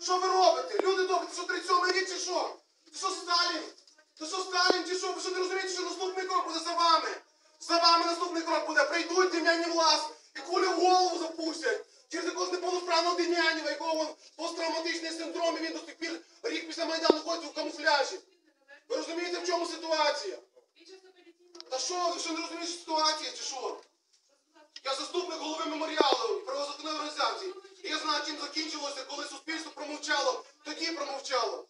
Що ви робите? Люди добрі, що 37 рік чи що? Ти що Сталін? Ти що Сталін чи що? Ви що не розумієте, що наступний крок буде за вами? За вами наступний крок буде. Прийдуть дим'яні влас і кулі в голову запустять. Через якогось неповносправного Дем'янєва, якого вон посттравматичний синдром, і він до сих пір рік після Майдану ходить у камуфляжі. Ви розумієте, в чому ситуація? Та що, ви що не розумієте ситуація, чи що? Я заступник голови меморіалу правозаконної організації. І я знаю, чим закінчилося, коли суспільство промовчало, тоді промовчало.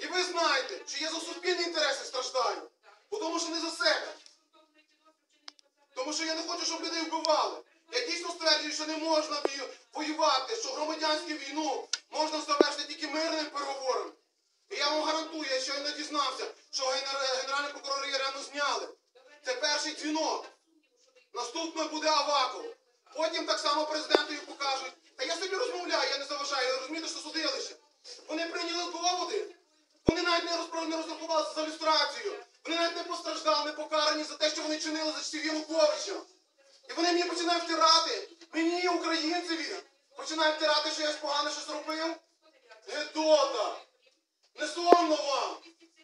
І ви знаєте, що я за суспільні інтереси страждаю. Бо тому що не за себе. Тому що я не хочу, щоб людей вбивали. Я дійсно стверджую, що не можна воювати, що громадянську війну можна завершити тільки мирним переговором. І я вам гарантую, я щойно дізнався, що генеральний прокурор Ярену зняли. Це перший дзвінок. Наступною буде Аваков. Потім так само президентові покажуть. Та я собі розмовляю, я не заважаю, розумієте, що судилище. Вони прийняли доводи. Вони навіть не, розпро- не розрахувалися за люстрацію. Вони навіть не постраждали, не покарані за те, що вони чинили за часів Януковича. І вони мені починають втирати. Мені, українцеві, починають втирати, що я погано щось робив. Гедота! Не соромно вам!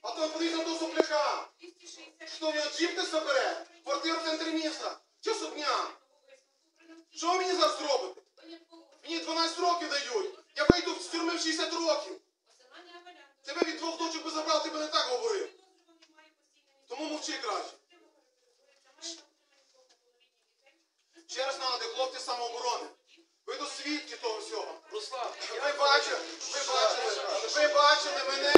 А то подивіться на того сопляка! Що в нього джип не? Квартиру в центрі міста? Що ви мені зараз зробите? Мені 12 років дають. Я вийду з тюрми в 60 років. Тебе від двох дочок би забрав, ти би не так говорив. Тому мовчи краще. Ще раз нагадую, хлопці самооборони. Ви до свідки того всього. Руслан, Ви бачили, ви бачили, ви бачили мене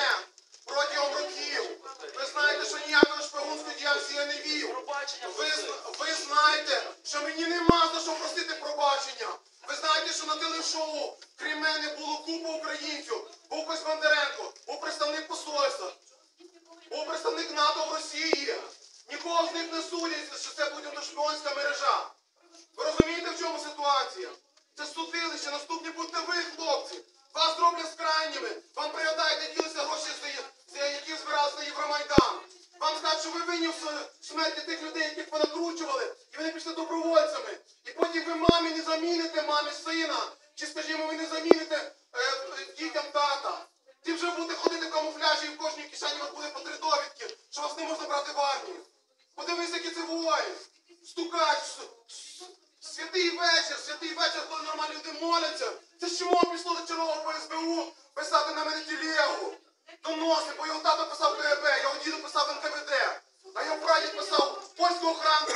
протягом років. Ви знаєте, що ніякої шпигунської діяльності я не вів. Ви, ви знаєте, що мені нема за що просити пробачення. Ви знаєте, що на телешоу, крім мене, було купа українців. Був Кось Бондаренко, був представник посольства, був представник НАТО в Росії. Нікого з них не судять, що це буде шпигунська мережа. Ви розумієте, в чому ситуація? Це судилище, наступні будете ви, хлопці. Вас зроблять крайніми. Вам пригадають, де ділися гроші, які збиралися на Євромайдан. Вам скажуть, що ви винні в смерті тих людей, яких ви накручували, і вони пішли добровольцями. І ви мамі не заміните, мамі сина. Чи, скажімо, ви не заміните е, дітям тата. Ті вже будете ходити в камуфляжі і в кожній кишені вас буде по три довідки, що вас не можна брати в армію. Подивись, який це воїн. Стукач, святий вечір, святий вечір, коли нормальні люди моляться. Це з чому пішло до чергового СБУ писати на мене тілегу? Доноси, бо його тато писав КГБ, його діду писав НКВД, а його прадід писав польську охрану